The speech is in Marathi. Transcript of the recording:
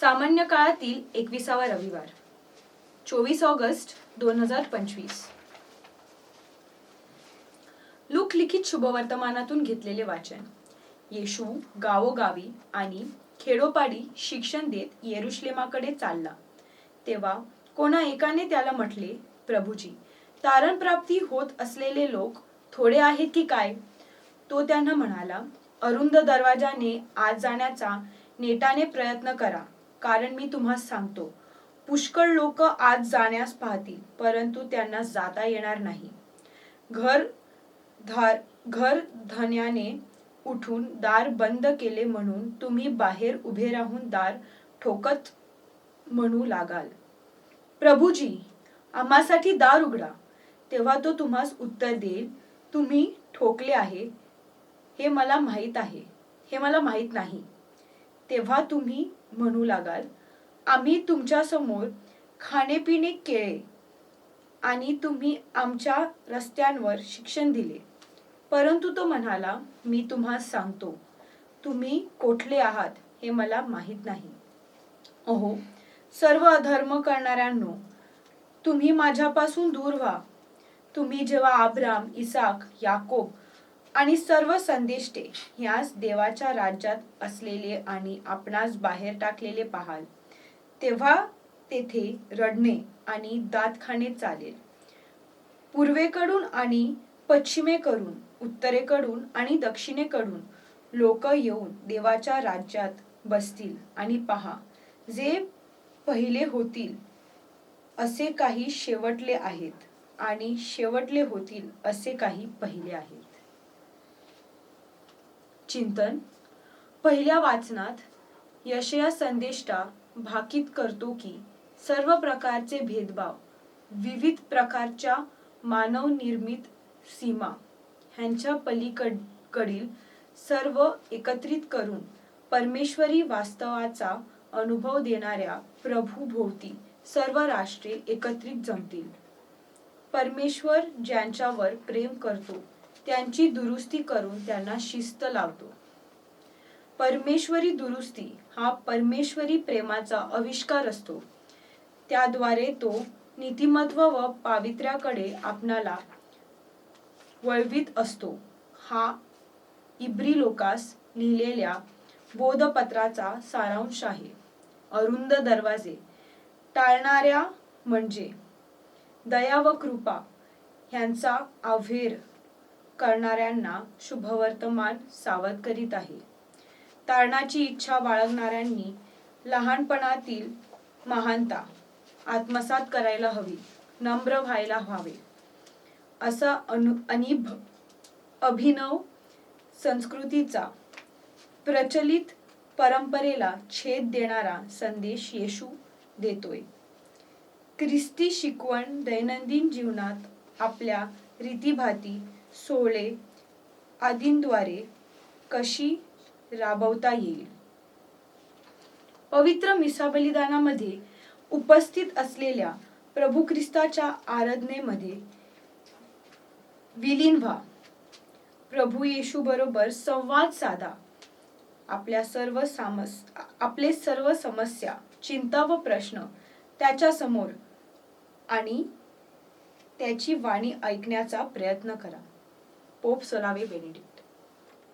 सामान्य काळातील एकविसावा रविवार चोवीस ऑगस्ट दोन हजार पंचवीस. लूक लिखित शुभवर्तमानातून घेतलेले वाचन येशू गावोगावी आणि खेडोपाडी शिक्षण देत येरुश्लेमाकडे चालला. तेव्हा कोणा एकाने त्याला म्हटले प्रभूजी तारण प्राप्ती होत असलेले लोक थोडे आहेत की काय? तो त्यांना म्हणाला अरुंद दरवाजाने आत जाण्याचा नेटाने प्रयत्न करा. कारण मी तुम्हा सांगतो पुष्कळ लोक आज जाण्यास पाहतील परंतु त्यांना जाता येणार नाही. घर धार घर धन्याने उठून दार बंद केले म्हणून तुम्ही बाहेर उभे राहून दार ठोकत म्हणू लागाल. प्रभूजी आम्हासाठी दार उघडा. तेव्हा तो तुम्हास उत्तर देईल तुम्ही ठोकले आहे हे मला माहीत आहे हे मला माहीत नाही. तेव्हा तुम्ही म्हणू लागाल आम्ही तुमच्यासमोर खाणेपिणे केले आणि तुम्ही आमच्या रस्त्यांवर शिक्षण दिले. परंतु तो म्हणाला मी तुम्हा सांगतो तुम्ही कोठले आहात हे मला माहीत नाही. अहो सर्व अधर्म करणाऱ्यांनो तुम्ही माझ्यापासून दूर व्हा. तुम्ही जेव्हा आब्राम इसाक याकोब आणि सर्व संदेष्टे ह्यास देवाच्या राज्यात असलेले आणि आपणास बाहेर टाकलेले पाहाल. तेव्हा तेथे रडणे आणि दात खाणे चालेल. पूर्वेकडून आणि पश्चिमेकडून उत्तरेकडून आणि दक्षिणेकडून लोक येऊन देवाच्या राज्यात बसतील आणि पहा जे पहिले होतील असे काही शेवटले आहेत आणि शेवटले होतील असे काही पहिले आहेत. चिंतन. पहिल्या वाचनात यशया संदेष्टा भाकीत करतो की सर्व प्रकारचे भेदभाव विविध प्रकारच्या मानव निर्मित सीमा ह्यांच्या पलीकडील सर्व एकत्रित करून परमेश्वरी वास्तवाचा अनुभव देणाऱ्या प्रभूभोवती सर्व राष्ट्रे एकत्रित जमतील. परमेश्वर ज्यांच्यावर प्रेम करतो त्यांची दुरुस्ती करून त्यांना शिस्त लावतो. परमेश्वरी दुरुस्ती हा परमेश्वरी प्रेमाचा आविष्कार असतो. त्याद्वारे तो नीतिमत्व व पावित्र्याकडे आपणाला वळवीत असतो. हा इब्री लोकास लिहिलेल्या बोधपत्राचा सारांश आहे. अरुंद दरवाजे. टाळणाऱ्या म्हणजे दया व कृपा ह्यांचा आव्हेर करणाऱ्यांना शुभवर्तमान सावध करीत आहे. तारणाची इच्छा बाळगणाऱ्यांनी लहानपणातील महानता आत्मसात करायला हवी नम्र व्हायला हवे असा अनु अनिभ अभिनव संस्कृतीचा प्रचलित परंपरेला छेद देणारा संदेश येशू देतोय. ख्रिस्ती शिकवण दैनंदिन जीवनात आपल्या रीतीभाती सोळे आदींद्वारे कशी राबवता येईल? पवित्र मिसा बलिदानामध्ये उपस्थित असलेल्या प्रभू ख्रिस्ताच्या आराधनेमध्ये विलीन व्हा. प्रभू येशू बरोबर संवाद साधा. आपल्या सर्व सामस आपले सर्व समस्या चिंता व प्रश्न त्याच्यासमोर आणि त्याची वाणी ऐकण्याचा प्रयत्न करा. Pope சொலாவே Benedict